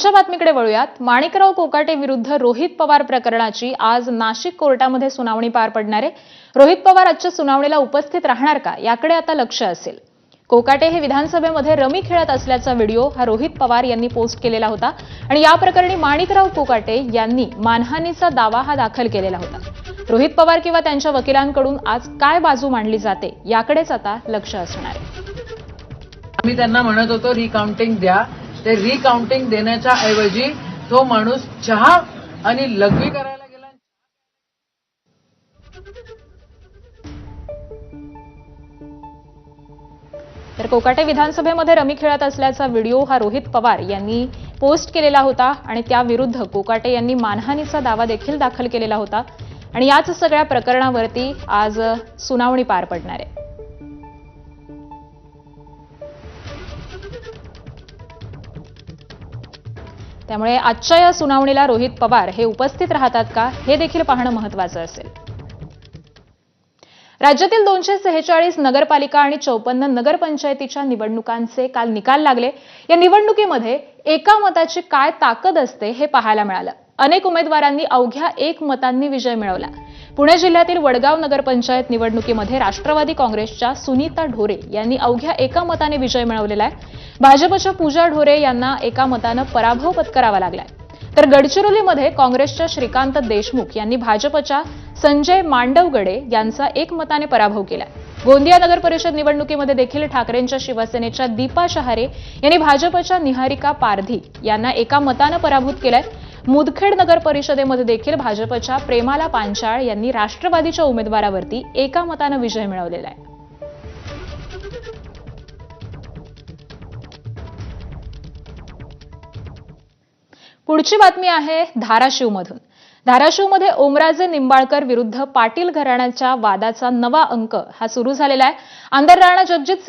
पुढच्या बातमीकडे वळूयात. माणिकराव कोकाटे विरुद्ध रोहित पवार प्रकरणाची आज नाशिक कोर्टामध्ये सुनावणी पार पडणार आहे. रोहित पवार आजच्या सुनावणीला उपस्थित राहणार का? याकडे आता लक्ष असेल. कोकाटे हे विधानसभेमध्ये रमी खेळत असल्याचा व्हिडिओ हा रोहित पवार यांनी पोस्ट केलेला होता आणि या प्रकरणी माणिकराव कोकाटे यांनी मानहानीचा दावा हा दाखल केलेला होता. रोहित पवार किंवा त्यांच्या वकिलांकडून आज काय बाजू मांडली जाते? याकडेच आता लक्ष असणार आहे. आम्ही त्यांना म्हणत होतो रिकाउंटिंग द्या. ते रिकाउंटिंग देण्याच्या ऐवजी तो माणूस चहा आणि लघवी करायला गेला. तर कोकाटे विधानसभेमध्ये रमी खेळत असल्याचा व्हिडिओ हा रोहित पवार यांनी पोस्ट केलेला होता आणि त्याविरुद्ध कोकाटे यांनी मानहानीचा दावा देखील दाखल केलेला होता. आणि याच सगळ्या प्रकरणावरती आज सुनावणी पार पडणार आहे. त्यामुळे आजच्या या सुनावणीला रोहित पवार हे उपस्थित राहतात का हे देखील पाहणं महत्वाचं असेल. राज्यातील दोनशे सेहेचाळीस नगरपालिका आणि चौपन्न नगरपंचायतीच्या निवडणुकांचे काल निकाल लागले. या निवडणुकीमध्ये एका मताची काय ताकद असते हे पाहायला मिळालं. अनेक उमेदवारांनी अवघ्या एक मतांनी विजय मिळवला. पुणे जिल्ह्यातील वडगाव नगरपंचायत निवडणुकीमध्ये राष्ट्रवादी काँग्रेसच्या सुनीता ढोरे यांनी अवघ्या एका मताने विजय मिळवलेला आहे. भाजपच्या पूजा ढोरे यांना एका मतानं पराभव पत्करावा लागलाय. तर गडचिरोलीमध्ये काँग्रेसच्या श्रीकांत देशमुख यांनी भाजपच्या संजय मांडवगडे यांचा एक मताने पराभव केला गोंदिया नगर परिषद निवडणुकीमध्ये देखील ठाकरेंच्या शिवसेनेच्या दीपा शहारे यांनी भाजपच्या निहारिका पारधी यांना एका मतानं पराभूत केलाय. मुदखेड नगर परिषदेमध्ये देखील भाजपच्या प्रेमाला पांचाळ यांनी राष्ट्रवादीच्या उमेदवारावरती एका मतानं विजय मिळवलेला आहे. पुढची बातमी आहे धाराशिवमधून. धाराशिवमध्ये ओमराजे निंबाळकर विरुद्ध पाटील घराण्याच्या वादाचा नवा अंक हा सुरू झालेला आहे. आमदार राणा जगजित